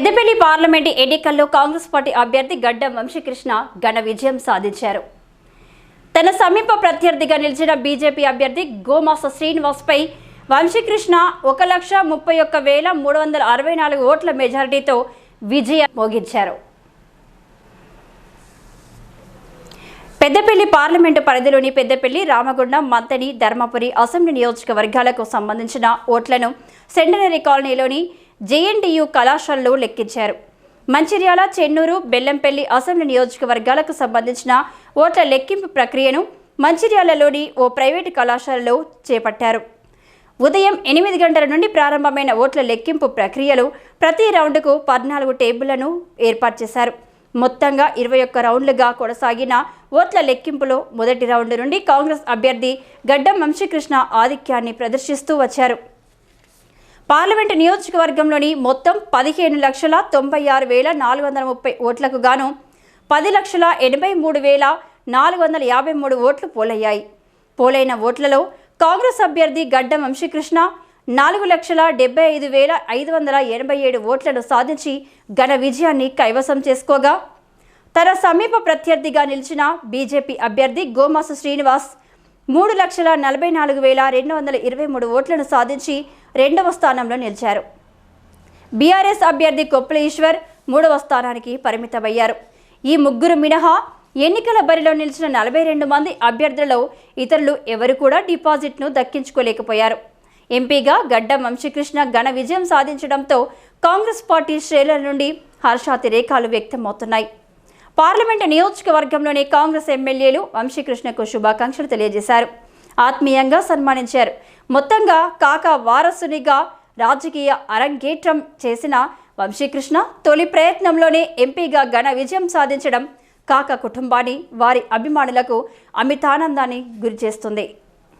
Peddapalli parliament ఎన్నికల్లో Congress party అభ్యర్థి గడ్డం వంశీకృష్ణ ఘన విజయం సాధించారు. తన సమీప ప్రత్యర్థిగా నిలిచిన బీజేపీ అభ్యర్థి గోమాస శ్రీనివాస్పై వంశీకృష్ణ ఒక లక్ష ముప్పై ఒక్క వేల మూడు వందల అరవై నాలుగు ఓట్ల మెజారిటీతో విజయం మోగించారు. పెద్దపల్లి పార్లమెంటు పరిధిలోని పెద్దపల్లి రామగుండం మంతని ధర్మపురి అసెంబ్లీ నియోజకవర్గాలకు సంబంధించిన ఓట్లను సెంటనరీ కాలనీలోని జేఎన్టీయు కళాశాలలో లెక్కించారు. మంచిర్యాల చెన్నూరు బెల్లంపల్లి అసెంబ్లీ నియోజకవర్గాలకు సంబంధించిన ఓట్ల లెక్కింపు ప్రక్రియను మంచిర్యాలలోని ఓ ప్రైవేటు కళాశాలలో చేపట్టారు. ఉదయం ఎనిమిది గంటల నుండి ప్రారంభమైన ఓట్ల లెక్కింపు ప్రక్రియలో ప్రతి రౌండ్కు పద్నాలుగు టేబుళ్ళను ఏర్పాటు చేశారు. మొత్తంగా ఇరవై ఒక్క రౌండ్లుగా కొనసాగిన ఓట్ల లెక్కింపులో మొదటి రౌండ్ నుండి కాంగ్రెస్ అభ్యర్థి గడ్డం వంశీకృష్ణ ఆధిక్యాన్ని ప్రదర్శిస్తూ వచ్చారు. పార్లమెంటు నియోజకవర్గంలోని మొత్తం పదిహేను లక్షల తొంభై ఆరు వేల నాలుగు వందల ముప్పై ఓట్లకు గాను పది లక్షల ఎనభై మూడు వేల నాలుగు వందల యాభై మూడు ఓట్లు పోలయ్యాయి. పోలైన ఓట్లలో కాంగ్రెస్ అభ్యర్థి గడ్డం వంశీకృష్ణ నాలుగు లక్షల డెబ్బై ఐదు వేల ఐదు వందల ఎనభై ఏడు ఓట్లను సాధించి ఘన విజయాన్ని కైవసం చేసుకోగా తన సమీప ప్రత్యర్థిగా నిలిచిన బీజేపీ అభ్యర్థి గోమాసు శ్రీనివాస్ మూడు లక్షల నలభై నాలుగు వేల రెండు వందల ఇరవై మూడు ఓట్లను సాధించి రెండవ స్థానంలో నిలిచారు. బీఆర్ఎస్ అభ్యర్థి కొప్పుల ఈశ్వర్ మూడవ స్థానానికి పరిమితమయ్యారు. ఈ ముగ్గురు మినహా ఎన్నికల బరిలో నిలిచిన నలభై రెండు మంది అభ్యర్థులలో ఇతరులు ఎవరు కూడా డిపాజిట్ను దక్కించుకోలేకపోయారు. ఎంపీగా గడ్డ వంశీకృష్ణ ఘన విజయం సాధించడంతో కాంగ్రెస్ పార్టీ శ్రేణుల నుండి హర్షాతిరేకాలు వ్యక్తమవుతున్నాయి. పార్లమెంటు నియోజకవర్గంలోని కాంగ్రెస్ ఎమ్మెల్యేలు వంశీకృష్ణకు శుభాకాంక్షలు తెలియజేశారు. ఆత్మీయంగా సన్మానించారు. మొత్తంగా కాక వారసునిగా రాజకీయ అరంగేట్రం చేసిన వంశీకృష్ణ తొలి ప్రయత్నంలోనే ఎంపీగా ఘన విజయం సాధించడం కాక కుటుంబాన్ని వారి అభిమానులకు అమితానందాన్ని గురిచేస్తుంది.